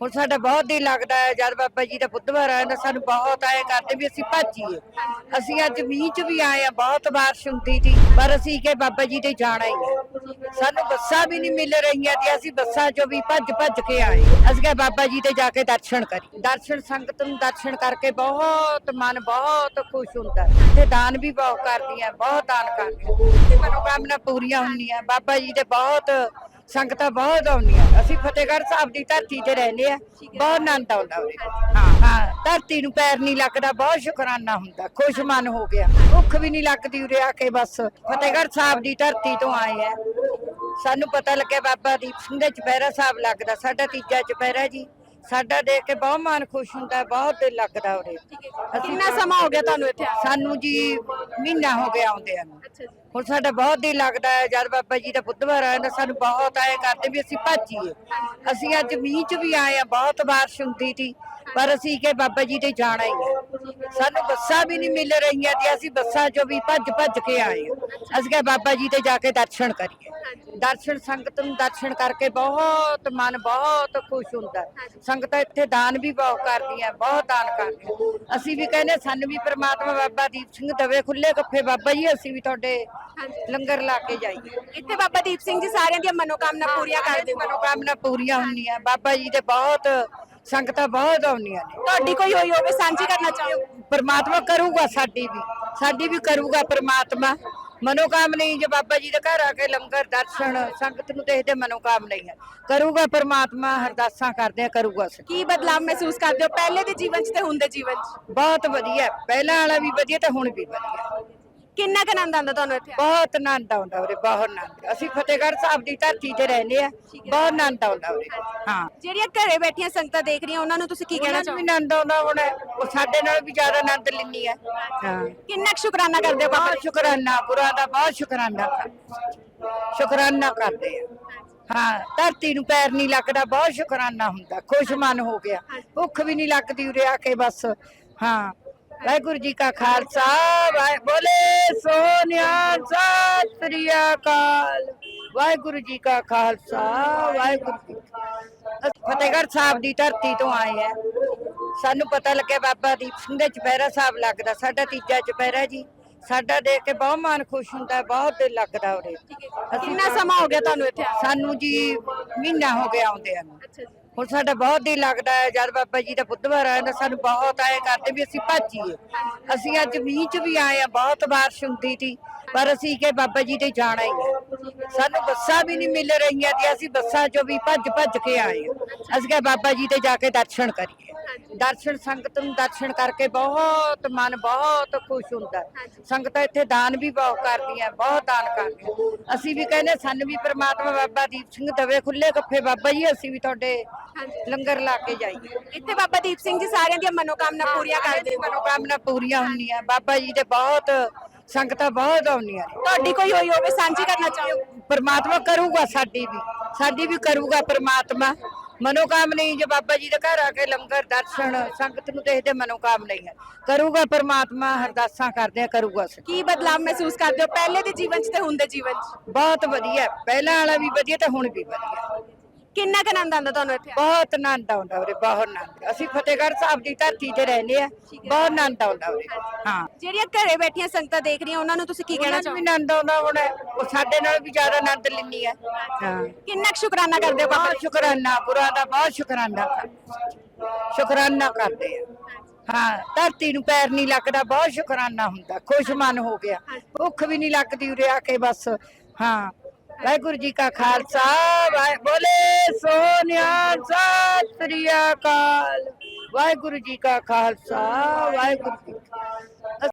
ਹੁਣ ਸਾਡਾ ਬਹੁਤ ਦਿਲ ਲੱਗਦਾ ਹੈ, ਜਦ ਬਾਬਾ ਜੀ ਦਾ ਬੁੱਧਵਾਰ ਆਇਆ ਤਾਂ ਸਾਨੂੰ ਬਹੁਤ ਆਏ ਕਰਦੇ ਵੀ ਅਸੀਂ ਭੱਜੀਏ ਅਸੀਂ ਅੱਜ ਮੀਂਹ 'ਚ ਵੀ ਆਏ ਆ ਬਹੁਤ ਬਾਰਿਸ਼ ਹੁੰਦੀ ਸੀ, ਪਰ ਅਸੀਂ ਕਿ ਬਾਬਾ ਜੀ ਦੇ ਜਾਣਾ ਹੀ ਹੈ। ਸਾਨੂੰ ਬੱਸਾਂ ਵੀ ਨਹੀਂ ਮਿਲ ਰਹੀਆਂ ਤੇ ਅਸੀਂ ਬੱਸਾਂ 'ਚੋਂ ਵੀ ਭੱਜ ਭੱਜ ਕੇ ਆਏ ਅਸੀਂ ਕਿ ਬਾਬਾ ਜੀ ਦੇ ਜਾ ਕੇ ਦਰਸ਼ਨ ਕਰੀ ਦਰਸ਼ਨ ਸੰਗਤ ਨੂੰ ਦਰਸ਼ਨ ਕਰਕੇ ਬਹੁਤ ਮਨ ਬਹੁਤ ਖੁਸ਼ ਹੁੰਦਾ ਤੇ ਦਾਨ ਵੀ ਬਹੁਤ ਕਰਦੀਆਂ ਬਹੁਤ ਦਾਨ ਕਰਦੀਆਂ ਤੇ ਮਨੋਕਾਮਨਾ ਪੂਰੀਆਂ ਹੁੰਦੀਆਂ। ਬਾਬਾ ਜੀ ਦੇ ਬਹੁਤ ਸੰਗਤਾਂ ਬਹੁਤ ਆਉਂਦੀਆਂ। ਅਸੀਂ ਫਤਿਹਗੜ੍ਹ ਸਾਹਿਬ ਦੀ ਧਰਤੀ ਤੇ ਰਹਿੰਦੇ ਆ। ਬਹੁਤ ਆਨੰਦ ਆਉਂਦਾ ਉਰੇ ਹਾਂ ਹਾਂ ਧਰਤੀ ਨੂੰ ਪੈਰ ਨਹੀਂ ਲੱਗਦਾ ਬਹੁਤ ਸ਼ੁਕਰਾਨਾ ਹੁੰਦਾ। ਖੁਸ਼ ਮਨ ਹੋ ਗਿਆ। ਭੁੱਖ ਵੀ ਨਹੀਂ ਲੱਗਦੀ ਉਰੇ ਆ ਕੇ ਬਸ। ਫਤਿਹਗੜ੍ਹ ਸਾਹਿਬ ਦੀ ਧਰਤੀ ਤੋਂ ਆਏ ਆ। ਸਾਨੂੰ ਪਤਾ ਲੱਗਿਆ ਬਾਬਾ ਦੀਪ ਸਿੰਘ ਦੇ ਚੁਪਹਿਰਾ ਸਾਹਿਬ ਲੱਗਦਾ। ਸਾਡਾ ਤੀਜਾ ਚੁਪਹਿਰਾ ਜੀ। ਸਾਡਾ ਦੇਖ ਕੇ ਬਹੁਤ ਮਨ ਖੁਸ਼ ਹੁੰਦਾ ਬਹੁਤ ਦਿਲ ਲੱਗਦਾ ਉਰੇ। ਕਿੰਨਾ ਸਮਾਂ ਹੋ ਗਿਆ ਤੁਹਾਨੂੰ ਇੱਥੇ ਸਾਨੂੰ ਜੀ ਮਹੀਨਾ ਹੋ ਗਿਆ ਅੱਛਾ ਜੀ ਹੁਣ ਸਾਡਾ ਬਹੁਤ ਦਿਲ ਲੱਗਦਾ ਹੈ, ਜਦ ਬਾਬਾ ਜੀ ਦਾ ਬੁੱਧਵਾਰ ਆਇਆ ਤਾਂ ਸਾਨੂੰ ਬਹੁਤ ਆਏ ਕਰਦੇ ਵੀ ਅਸੀਂ ਭੱਜੀਏ। ਅਸੀਂ ਅੱਜ ਮੀਂਹ 'ਚ ਵੀ ਆਏ ਆ ਬਹੁਤ ਬਾਰਿਸ਼ ਹੁੰਦੀ ਸੀ, ਪਰ ਅਸੀਂ ਕਿ ਬਾਬਾ ਜੀ ਦੇ ਜਾਣਾ ਹੀ ਹੈ। ਸਾਨੂੰ ਬੱਸਾਂ ਵੀ ਨਹੀਂ ਮਿਲ ਰਹੀਆਂ ਤੇ ਅਸੀਂ ਬੱਸਾਂ 'ਚੋਂ ਵੀ ਭੱਜ ਭੱਜ ਕੇ ਆਏ ਹਾਂ। ਅਸੀਂ ਕਿ ਬਾਬਾ ਜੀ ਦੇ ਜਾ ਕੇ ਦਰਸ਼ਨ ਕਰੀਏ। ਦਰਸ਼ਨ ਸੰਗਤ ਨੂੰ ਦਰਸ਼ਨ ਕਰਕੇ ਬਹੁਤ ਮਨ ਬਹੁਤ ਖੁਸ਼ ਹੁੰਦਾ। ਹੈ। ਸੰਗਤਾਂ ਇੱਥੇ ਦਾਨ ਵੀ ਬਹੁਤ ਕਰਦੀਆਂ ਬਹੁਤ ਦਾਨ ਕਰਦੀਆਂ। ਅਸੀਂ ਵੀ ਕਹਿੰਦੇ ਸਾਨੂੰ ਵੀ ਪ੍ਰਮਾਤਮਾ ਬਾਬਾ ਦੀਪ ਸਿੰਘ ਦਵੇ ਖੁੱਲੇ ਗੱਫੇ ਬਾਬਾ ਜੀ ਅਸੀਂ ਵੀ ਤੁਹਾਡੇ ਲੰਗਰ ਲਾ ਕੇ ਜਾਈਏ। ਇੱਥੇ ਬਾਬਾ ਦੀਪ ਸਿੰਘ ਜੀ ਸਾਰਿਆਂ ਦੀਆਂ ਮਨੋਕਾਮਨਾ ਪੂਰੀਆਂ ਕਰਦੇ ਨੇ। ਮਨੋਕਾਮਨਾ ਪੂਰੀਆਂ ਹੁੰਦੀਆਂ। ਬਾਬਾ ਜੀ ਦੇ ਬਹੁਤ ਸੰਗਤਾਂ ਬਹੁਤ ਆਉਂਦੀਆਂ ਨੇ। ਤੁਹਾਡੀ ਕੋਈ ਹੋਈ ਹੋਵੇ ਸਾਂਝੀ ਕਰਨਾ ਚਾਹੋ। ਪਰਮਾਤਮਾ ਕਰੂਗਾ ਸਾਡੀ ਵੀ। ਸਾਡੀ ਵੀ ਕਰੂਗਾ ਪਰਮਾਤਮਾ। ਮਨੋਕਾਮਨਾ ਜੇ ਬਾਬਾ ਜੀ ਦੇ ਘਰ ਆ ਕੇ ਲੰਗਰ ਦਰਸ਼ਨ ਸੰਗਤ ਨੂੰ ਦੇਖਦੇ ਮਨੋਕਾਮਨਾ ਹੀ ਹੈ ਕਰੂਗਾ ਪਰਮਾਤਮਾ ਅਰਦਾਸਾਂ ਕਰਦੇ ਆ ਕਰੂਗਾ ਸੱਚ। ਕੀ ਬਦਲਾਅ ਮਹਿਸੂਸ ਕਰਦੇ ਹੋ? ਪਹਿਲੇ ਦੇ ਜੀਵਨ 'ਚ ਤੇ ਹੁਣ ਦੇ ਜੀਵਨ 'ਚ? ਬਹੁਤ ਵਧੀਆ। ਪਹਿਲਾਂ ਵਾਲਾ ਵੀ ਵਧੀਆ ਤੇ ਹੁਣ ਵੀ ਵਧੀਆ। ਕਿੰਨਾ ਕੁ ਆਨੰਦ ਆਉਂਦਾ ਤੁਹਾਨੂੰ ਇੱਥੇ ਬਹੁਤ ਆਨੰਦ ਆਉਂਦਾ ਉਰੇ ਬਹੁਤ ਆਨੰਦ। ਅਸੀਂ ਫਤਿਹਗੜ੍ਹ ਸਾਹਿਬ ਦੀ ਧਰਤੀ ਤੇ ਰਹਿੰਦੇ ਆ ਬਹੁਤ ਆਨੰਦ ਆਉਂਦਾ ਉਰੇ। ਹਾਂ। ਜਿਹੜੀਆਂ ਘਰੇ ਬੈਠੀਆਂ ਸੰਗਤਾਂ ਦੇਖ ਰਹੀਆਂ ਉਹਨਾਂ ਨੂੰ ਤੁਸੀਂ ਕੀ ਕਹਿਣਾ ਉਹਨਾਂ ਨੂੰ ਵੀ ਚਾਹੋਗੇ? ਆਨੰਦ ਆਉਂਦਾ ਹੁਣ ਉਹ ਸਾਡੇ ਨਾਲ ਵੀ ਜ਼ਿਆਦਾ ਆਨੰਦ ਲੈਂਦੀ ਹੈ ਹਾਂ। ਕਿੰਨਾ ਕੁ ਸ਼ੁਕਰਾਨਾ ਕਰਦੇ ਹੋ ਬਾਬਾ ਬਹੁਤ ਸ਼ੁਕਰਾਨਾ ਗੁਰਾਂ ਦਾ ਬਹੁਤ ਸ਼ੁਕਰਾਨਾ। ਸ਼ੁਕਰਾਨਾ ਕਰਦੇ ਆ। ਹਾਂ ਧਰਤੀ ਨੂੰ ਪੈਰ ਨਹੀਂ ਲੱਗਦਾ ਬਹੁਤ ਸ਼ੁਕਰਾਨਾ ਹੁੰਦਾ ਖੁਸ਼ ਮਨ ਹੋ ਗਿਆ। ਭੁੱਖ ਵੀ ਨਹੀਂ ਲੱਗਦੀ ਉਰੇ ਆ ਕੇ ਬਸ। ਹਾਂ। ਵਾਹਿਗੁਰੂ ਜੀ ਕਾ ਖਾਲਸਾ ਬੋਲੇ ਸੋਨਿਆ ਸਤਿ ਸ੍ਰੀ ਅਕਾਲ। ਵਾਹਿਗੁਰੂ ਜੀ ਕਾ ਖਾਲਸਾ ਵਾਹਿਗੁਰੂ ਜੀ ਫਤਿਹਗੜ੍ਹ ਸਾਹਿਬ ਦੀ ਧਰਤੀ ਤੋਂ ਆਏ ਆ ਸਾਨੂੰ ਪਤਾ ਲੱਗਿਆ ਬਾਬਾ ਦੀਪ ਸਿੰਘ ਦੇ ਚੁਪਹਿਰਾ ਸਾਹਿਬ ਲੱਗਦਾ ਸਾਡਾ ਤੀਜਾ ਚੁਪਹਿਰਾ ਜੀ। ਸਾਡਾ ਦੇਖ ਕੇ ਬਹੁਤ ਮਨ ਖੁਸ਼ ਹੁੰਦਾ ਬਹੁਤ ਦਿਲ ਲੱਗਦਾ ਉਰੇ। ਕਿੰਨਾ ਸਮਾਂ ਹੋ ਗਿਆ ਤੁਹਾਨੂੰ ਇੱਥੇ ਸਾਨੂੰ ਜੀ ਮਹੀਨਾ ਹੋ ਗਿਆ ਆਉਂਦਿਆਂ ਨੂੰ। ਅੱਛਾ ਜੀ। ਹੁਣ ਸਾਡਾ ਬਹੁਤ ਦਿਲ ਲੱਗਦਾ ਹੈ, ਜਦ ਬਾਬਾ ਜੀ ਦਾ ਬੁੱਧਵਾਰ ਆਇਆ ਤਾਂ ਸਾਨੂੰ ਬਹੁਤ ਆਏ ਕਰਦੇ ਵੀ ਅਸੀਂ ਭੱਜੀਏ। ਅਸੀਂ ਅੱਜ ਮੀਂਹ 'ਚ ਵੀ ਆਏ ਆ ਬਹੁਤ ਬਾਰਿਸ਼ ਹੁੰਦੀ ਸੀ, ਪਰ ਅਸੀਂ ਕਿ ਬਾਬਾ ਜੀ ਤੇ ਜਾਣਾ ਹੀ ਹੈ। ਸਾਨੂੰ ਬੱਸਾਂ ਵੀ ਨਹੀਂ ਮਿਲ ਰਹੀਆਂ ਤੇ ਅਸੀਂ ਬੱਸਾਂ 'ਚੋਂ ਵੀ ਭੱਜ ਭੱਜ ਕੇ ਆਏ ਹਾਂ। ਅਸੀਂ ਕਿ ਬਾਬਾ ਜੀ ਦੇ ਜਾ ਕੇ ਦਰਸ਼ਨ ਕਰੀਏ। ਦਰਸ਼ਨ ਸੰਗਤ ਨੂੰ ਦਰਸ਼ਨ ਕਰਕੇ ਬਹੁਤ ਮਨ ਬਹੁਤ ਖੁਸ਼ ਹੁੰਦਾ। ਹੈ। ਸੰਗਤਾਂ ਇੱਥੇ ਦਾਨ ਵੀ ਬਹੁਤ ਕਰਦੀਆਂ ਬਹੁਤ ਦਾਨ ਕਰਦੀਆਂ। ਅਸੀਂ ਵੀ ਕਹਿੰਦੇ ਸਾਨੂੰ ਵੀ ਪ੍ਰਮਾਤਮਾ ਬਾਬਾ ਦੀਪ ਸਿੰਘ ਦਵੇ ਖੁੱਲੇ ਗੱਫੇ ਬਾਬਾ ਜੀ ਅਸੀਂ ਵੀ ਤੁਹਾਡੇ ਲੰਗਰ ਲਾ ਕੇ ਜਾਈਏ। ਇੱਥੇ ਬਾਬਾ ਦੀਪ ਸਿੰਘ ਜੀ ਸਾਰਿਆਂ ਦੀਆਂ ਮਨੋਕਾਮਨਾ ਪੂਰੀਆਂ ਕਰਦੇ ਮਨੋਕਾਮਨਾ ਪੂਰੀਆਂ ਹੁੰਦੀਆਂ। ਬਾਬਾ ਜੀ ਦੇ ਬਹੁਤ ਸੰਗਤਾਂ ਬਹੁਤ ਆਉਂਦੀਆਂ ਨੇ। ਤੁਹਾਡੀ ਕੋਈ ਹੋਈ ਹੋਵੇ ਸਾਂਝੀ ਕਰਨਾ ਚਾਹੋ। ਪਰਮਾਤਮਾ ਕਰੂਗਾ ਸਾਡੀ ਵੀ। ਸਾਡੀ ਵੀ ਕਰੂਗਾ ਪਰਮਾਤਮਾ। ਮਨੋਕਾਮਨਾ ਹੀ ਜੇ ਬਾਬਾ ਜੀ ਦੇ ਘਰ ਆ ਕੇ ਲੰਗਰ ਦਰਸ਼ਨ ਸੰਗਤ ਨੂੰ ਦੇਖਦੇ ਮਨੋਕਾਮਨਾ ਹੀ ਹੈ। ਕਰੂਗਾ ਪਰਮਾਤਮਾ ਅਰਦਾਸਾਂ ਕਰਦੇ ਆ ਕਰੂਗਾ। ਕੀ ਬਦਲਾਅ ਮਹਿਸੂਸ ਕਰਦੇ ਹੋ? ਪਹਿਲੇ ਦੇ ਜੀਵਨ 'ਚ ਤੇ ਹੁਣ ਦੇ ਜੀਵਨ 'ਚ? ਬਹੁਤ ਵਧੀਆ। ਪਹਿਲਾਂ ਵਾਲਾ ਵੀ ਵਧੀਆ ਤੇ ਹੁਣ ਵੀ ਵਧੀਆ। ਕਿੰਨਾ ਕੁ ਆਨੰਦ ਆਉਂਦਾ ਤੁਹਾਨੂੰ ਇੱਥੇ? ਬਹੁਤ ਆਨੰਦ ਆਉਂਦਾ ਉਰੇ ਬਹੁਤ ਆਨੰਦ। ਅਸੀਂ ਫਤਿਹਗੜ੍ਹ ਸਾਹਿਬ ਦੀ ਧਰਤੀ ਤੇ ਰਹਿੰਦੇ ਆ। ਬਹੁਤ ਆਨੰਦ ਆਉਂਦਾ ਉਰੇ ਹਾਂ। ਜਿਹੜੀਆਂ ਘਰੇ ਬੈਠੀਆਂ ਸੰਗਤਾਂ ਦੇਖ ਰਹੀਆਂ ਉਹਨਾਂ ਨੂੰ ਤੁਸੀਂ ਕੀ ਕਹਿਣਾ ਚਾਹੋਗੇ? ਆਨੰਦ ਆਉਂਦਾ ਹੁਣ। ਉਹ ਸਾਡੇ ਨਾਲ ਵੀ ਜ਼ਿਆਦਾ ਆਨੰਦ ਲੈਂਦੀ ਹੈ ਹਾਂ। ਕਿੰਨਾ ਕੁ ਸ਼ੁਕਰਾਨਾ ਕਰਦੇ ਹੋ ਬਾਬਾ ਬਹੁਤ ਸ਼ੁਕਰਾਨਾ ਗੁਰਾਂ ਦਾ ਬਹੁਤ ਸ਼ੁਕਰਾਨਾ। ਸ਼ੁਕਰਾਨਾ ਕਰਦੇ ਆ। ਹਾਂ ਧਰਤੀ ਨੂੰ ਪੈਰ ਨਹੀਂ ਲੱਗਦਾ ਬਹੁਤ ਸ਼ੁਕਰਾਨਾ ਹੁੰਦਾ। ਖੁਸ਼ ਮਨ ਹੋ ਗਿਆ। ਭੁੱਖ ਵੀ ਨਹੀਂ ਲੱਗਦੀ ਉਰੇ ਆ ਕੇ ਬਸ। ਹਾਂ। ਵਾਹਿਗੁਰੂ ਜੀ ਕਾ ਖਾਲਸਾ ਵਾਹਿ ਬੋਲੇ। ਸੋਨਿਆ ਸਤਿ ਸ੍ਰੀ ਅਕਾਲ ਵਾਹਿਗੁਰੂ ਜੀ ਕਾ ਖਾਲਸਾ ਵਾਹਿਗੁਰੂ ਜੀ ਕੀ ਫਤਿਹ।